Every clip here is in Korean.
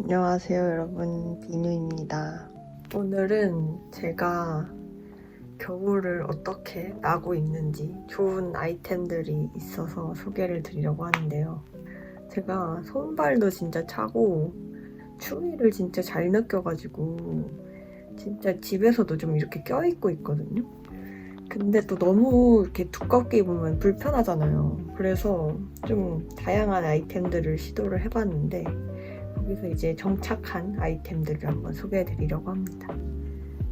안녕하세요 여러분. 비누입니다. 오늘은 제가 겨울을 어떻게 나고 있는지 좋은 아이템들이 있어서 소개를 드리려고 하는데요. 제가 손발도 진짜 차고 추위를 진짜 잘 느껴가지고 진짜 집에서도 좀 이렇게 껴입고 있거든요. 근데 또 너무 이렇게 두껍게 입으면 불편하잖아요. 그래서 좀 다양한 아이템들을 시도를 해봤는데 여기서 이제 정착한 아이템들을 한번 소개해 드리려고 합니다.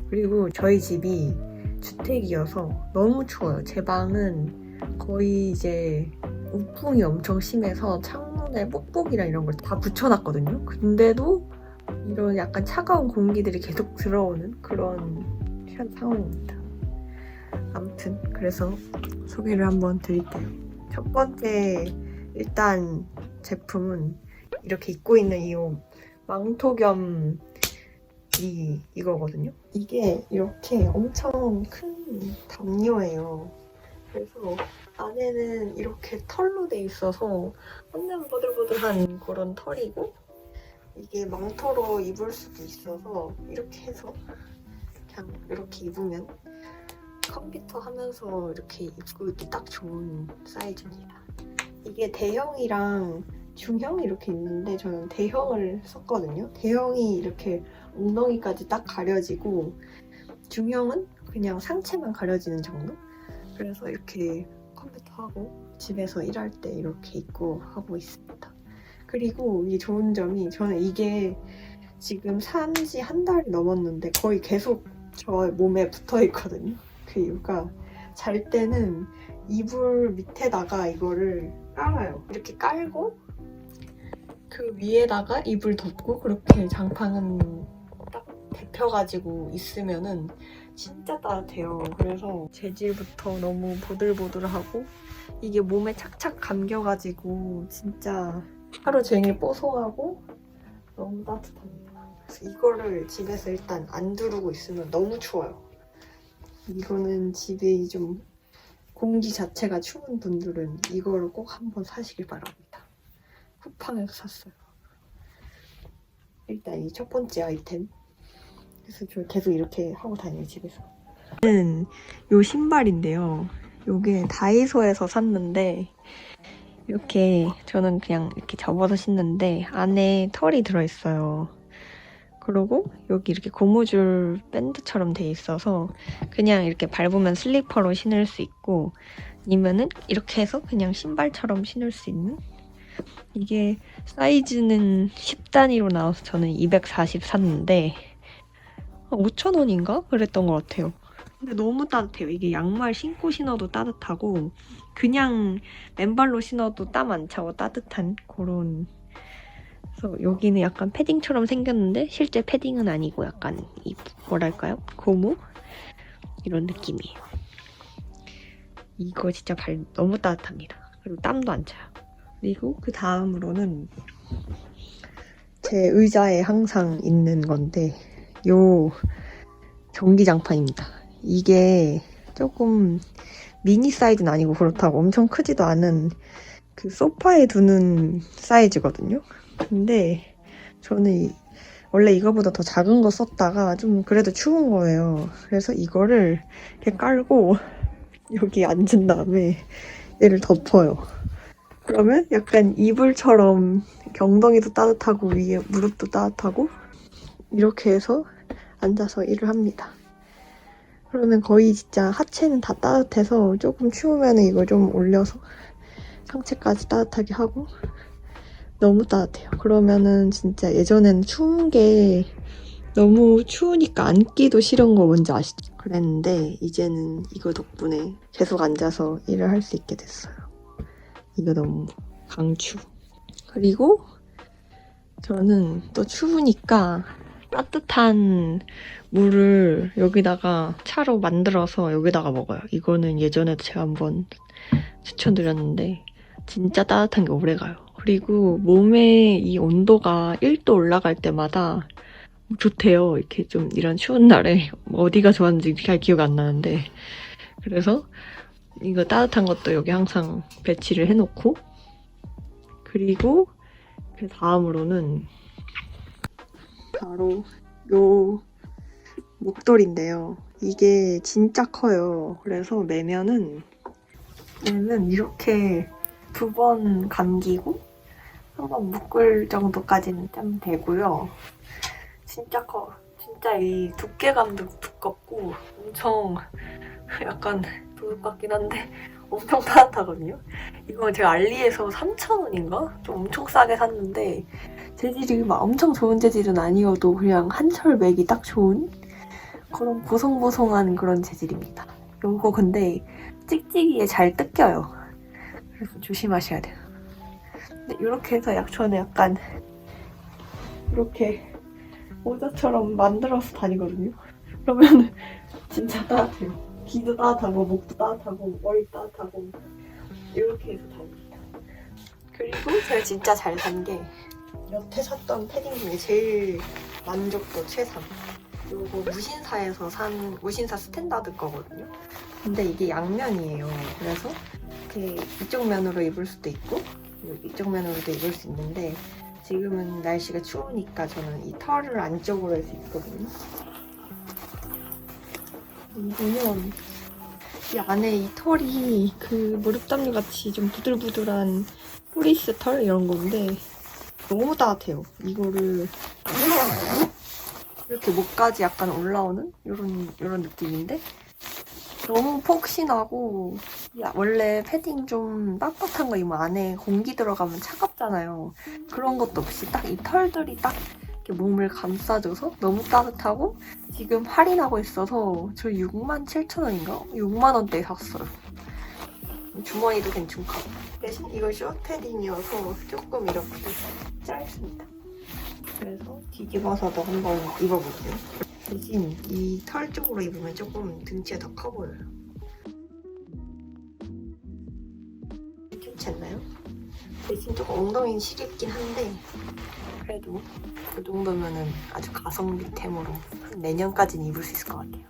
그리고 저희 집이 주택이어서 너무 추워요. 제 방은 거의 이제 우풍이 엄청 심해서 창문에 뽁뽁이랑 이런 걸 다 붙여놨거든요. 근데도 이런 약간 차가운 공기들이 계속 들어오는 그런 현 상황입니다. 아무튼 그래서 소개를 한번 드릴게요. 첫 번째 일단 제품은 이렇게 입고 있는 이 옷, 망토 겸 이, 이거거든요. 이게 이렇게 엄청 큰 담요예요. 그래서 안에는 이렇게 털로 돼 있어서 완전 보들보들한 그런 털이고 이게 망토로 입을 수도 있어서 이렇게 해서 그냥 이렇게 입으면 컴퓨터 하면서 이렇게 입고 있기 딱 좋은 사이즈입니다. 이게 대형이랑 중형이 이렇게 있는데 저는 대형을 썼거든요. 대형이 이렇게 엉덩이까지 딱 가려지고 중형은 그냥 상체만 가려지는 정도? 그래서 이렇게 컴퓨터 하고 집에서 일할 때 이렇게 입고 하고 있습니다. 그리고 이게 좋은 점이 저는 이게 지금 산 지 한 달이 넘었는데 거의 계속 저 몸에 붙어 있거든요. 그 이유가 잘 때는 이불 밑에다가 이거를 깔아요. 이렇게 깔고 그 위에다가 이불 덮고 그렇게 장판은 딱 데펴가지고 있으면은 진짜 따뜻해요. 그래서 재질부터 너무 보들보들하고 이게 몸에 착착 감겨가지고 진짜 하루 종일 뽀송하고 너무 따뜻합니다. 그래서 이거를 집에서 일단 안 두르고 있으면 너무 추워요. 이거는 집이 좀 공기 자체가 추운 분들은 이거를 꼭 한번 사시길 바랍니다. 쿠팡에서 샀어요. 일단 이 첫 번째 아이템. 그래서 저 계속 이렇게 하고 다녀요 집에서. 는요 신발인데요. 요게 다이소에서 샀는데 이렇게 저는 그냥 이렇게 접어서 신는데 안에 털이 들어있어요. 그리고 여기 이렇게 고무줄 밴드처럼 돼 있어서 그냥 이렇게 밟으면 슬리퍼로 신을 수 있고 아니면은 이렇게 해서 그냥 신발처럼 신을 수 있는 이게 사이즈는 10단위로 나와서 저는 240 샀는데 5,000원인가? 그랬던 것 같아요. 근데 너무 따뜻해요. 이게 양말 신고 신어도 따뜻하고 그냥 맨발로 신어도 땀 안 차고 따뜻한 그런 그래서 여기는 약간 패딩처럼 생겼는데 실제 패딩은 아니고 약간 이 뭐랄까요? 고무 이런 느낌이에요. 이거 진짜 발 너무 따뜻합니다. 그리고 땀도 안 차요. 그리고 그 다음으로는 제 의자에 항상 있는 건데 요 전기장판입니다. 이게 조금 미니 사이즈는 아니고 그렇다고 엄청 크지도 않은 그 소파에 두는 사이즈거든요. 근데 저는 이- 원래 이거보다 더 작은 거 썼다가 좀 그래도 추운 거예요. 그래서 이거를 이렇게 깔고 여기 앉은 다음에 얘를 덮어요. 그러면 약간 이불처럼 경덩이도 따뜻하고 위에 무릎도 따뜻하고 이렇게 해서 앉아서 일을 합니다. 그러면 거의 진짜 하체는 다 따뜻해서 조금 추우면 이걸 좀 올려서 상체까지 따뜻하게 하고 너무 따뜻해요. 그러면은 진짜 예전에는 추운 게 너무 추우니까 앉기도 싫은 거 뭔지 아시죠? 그랬는데 이제는 이거 덕분에 계속 앉아서 일을 할 수 있게 됐어요. 이거 너무 강추. 그리고 저는 또 추우니까 따뜻한 물을 여기다가 차로 만들어서 여기다가 먹어요. 이거는 예전에도 제가 한번 추천드렸는데 진짜 따뜻한 게 오래 가요. 그리고 몸의 이 온도가 1도 올라갈 때마다 좋대요. 이렇게 좀 이런 추운 날에 어디가 좋았는지 잘 기억 안 나는데 그래서 이거 따뜻한 것도 여기 항상 배치를 해놓고 그리고 그 다음으로는 바로 요 목도리인데요. 이게 진짜 커요. 그래서 매면은 얘는 이렇게 두 번 감기고 한 번 묶을 정도까지는 좀 되고요. 진짜 커. 진짜 이 두께감도 두껍고 엄청 약간 도둑 같긴 한데 엄청 따뜻하거든요. 이거 제가 알리에서 3,000원인가? 좀 엄청 싸게 샀는데 재질이 막 엄청 좋은 재질은 아니어도 그냥 한철 매기 딱 좋은 그런 보송보송한 그런 재질입니다. 요거 근데 찍찍이에 잘 뜯겨요. 그래서 조심하셔야 돼요. 근데 이렇게 해서 약초는 약간 이렇게 모자처럼 만들어서 다니거든요. 그러면 진짜 따뜻해요. 귀도 따뜻하고 목도 따뜻하고 머리 따뜻하고 이렇게 해서 다닙니다. 그리고 제가 진짜 잘 산 게 여태 샀던 패딩 중에 제일 만족도 최상. 요거 무신사에서 산 무신사 스탠다드 거거든요. 근데 이게 양면이에요. 그래서 이렇게 이쪽 면으로 입을 수도 있고 이쪽 면으로도 입을 수 있는데 지금은 날씨가 추우니까 저는 이 털을 안쪽으로 해서 입거든요. 입으면 이 안에 이 털이 그 무릎담요 같이 좀 부들부들한 프리스 털 이런 건데 너무 따뜻해요. 이거를 이렇게 목까지 약간 올라오는 이런 이런 느낌인데 너무 폭신하고 야, 원래 패딩 좀 빳빳한 거 입으면 안에 공기 들어가면 차갑잖아요. 그런 것도 없이 딱 이 털들이 딱 몸을 감싸줘서 너무 따뜻하고 지금 할인하고 있어서 저 6만 7천 원인가? 6만 원대에 샀어요. 주머니도 괜찮고 대신 이거 숏 패딩이어서 조금 이렇게 짧습니다. 그래서 뒤집어서도 한번 입어볼게요. 대신 이 털 쪽으로 입으면 조금 등치가 더 커 보여요. 괜찮나요? 대신 조금 엉덩이는 시립긴 한데 그래도 그 정도면은 아주 가성비템으로 한 내년까지는 입을 수 있을 것 같아요.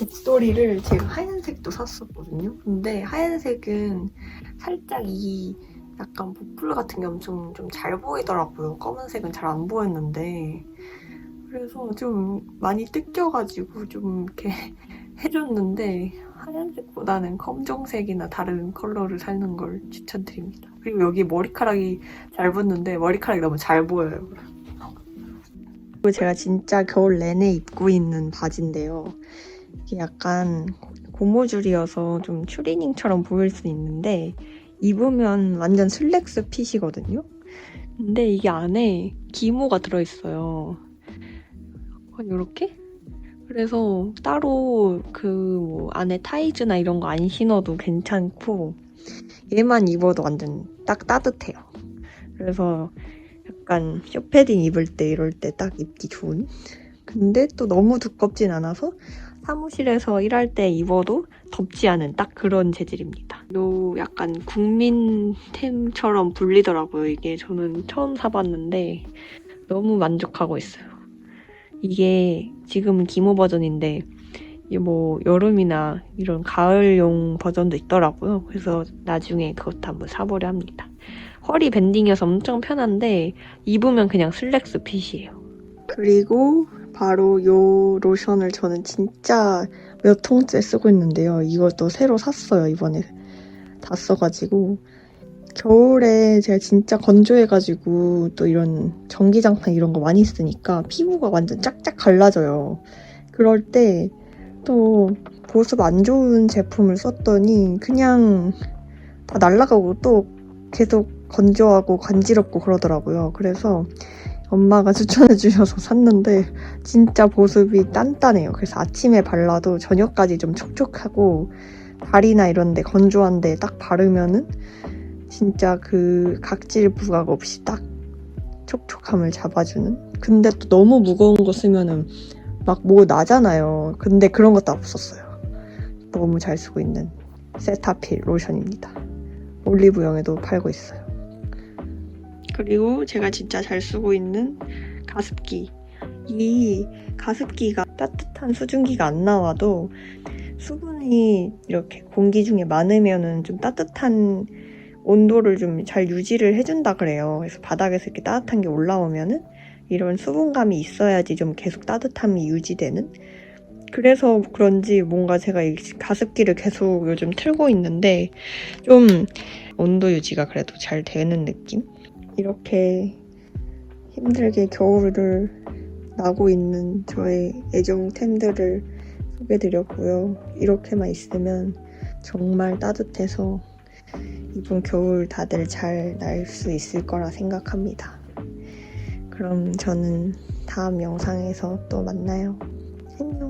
목도리를 제가 하얀색도 샀었거든요. 근데 하얀색은 살짝 이 약간 보풀 같은 게 엄청 좀 잘 보이더라고요. 검은색은 잘 안 보였는데 그래서 좀 많이 뜯겨가지고 좀 이렇게 해줬는데 하얀색보다는 검정색이나 다른 컬러를 사는 걸 추천드립니다. 그리고 여기 머리카락이 잘 붙는데 머리카락이 너무 잘 보여요. 그리고 제가 진짜 겨울 내내 입고 있는 바지인데요. 이게 약간 고무줄이어서 좀 추리닝처럼 보일 수 있는데 입으면 완전 슬랙스 핏이거든요. 근데 이게 안에 기모가 들어있어요. 이렇게? 그래서 따로 그 뭐 안에 타이즈나 이런 거 안 신어도 괜찮고 얘만 입어도 완전 딱 따뜻해요. 그래서 약간 쇼패딩 입을 때 이럴 때 딱 입기 좋은. 근데 또 너무 두껍진 않아서 사무실에서 일할 때 입어도 덥지 않은 딱 그런 재질입니다. 또 약간 국민템처럼 불리더라고요. 이게 저는 처음 사봤는데 너무 만족하고 있어요. 이게 지금은 기모 버전인데 뭐 여름이나 이런 가을용 버전도 있더라고요. 그래서 나중에 그것도 한번 사보려 합니다. 허리 밴딩이어서 엄청 편한데 입으면 그냥 슬랙스 핏이에요. 그리고 바로 요 로션을 저는 진짜 몇 통째 쓰고 있는데요. 이것도 새로 샀어요. 이번에 다 써가지고 겨울에 제가 진짜 건조해가지고 또 이런 전기장판 이런 거 많이 쓰니까 피부가 완전 짝짝 갈라져요. 그럴 때 또 보습 안 좋은 제품을 썼더니 그냥 다 날아가고 또 계속 건조하고 간지럽고 그러더라고요. 그래서 엄마가 추천해 주셔서 샀는데 진짜 보습이 단단해요. 그래서 아침에 발라도 저녁까지 좀 촉촉하고 발이나 이런 데 건조한 데 딱 바르면은 진짜 그 각질 부각 없이 딱 촉촉함을 잡아주는. 근데 또 너무 무거운 거 쓰면은 막 뭐 나잖아요. 근데 그런 것도 없었어요. 너무 잘 쓰고 있는 세타필 로션입니다. 올리브영에도 팔고 있어요. 그리고 제가 진짜 잘 쓰고 있는 가습기. 이 가습기가 따뜻한 수증기가 안 나와도 수분이 이렇게 공기 중에 많으면은 좀 따뜻한 온도를 좀 잘 유지를 해준다 그래요. 그래서 바닥에서 이렇게 따뜻한 게 올라오면은 이런 수분감이 있어야지 좀 계속 따뜻함이 유지되는 그래서 그런지 뭔가 제가 이 가습기를 계속 요즘 틀고 있는데 좀 온도 유지가 그래도 잘 되는 느낌? 이렇게 힘들게 겨울을 나고 있는 저의 애정템들을 소개드렸고요. 이렇게만 있으면 정말 따뜻해서 이번 겨울 다들 잘 날 수 있을 거라 생각합니다. 그럼 저는 다음 영상에서 또 만나요. 안녕.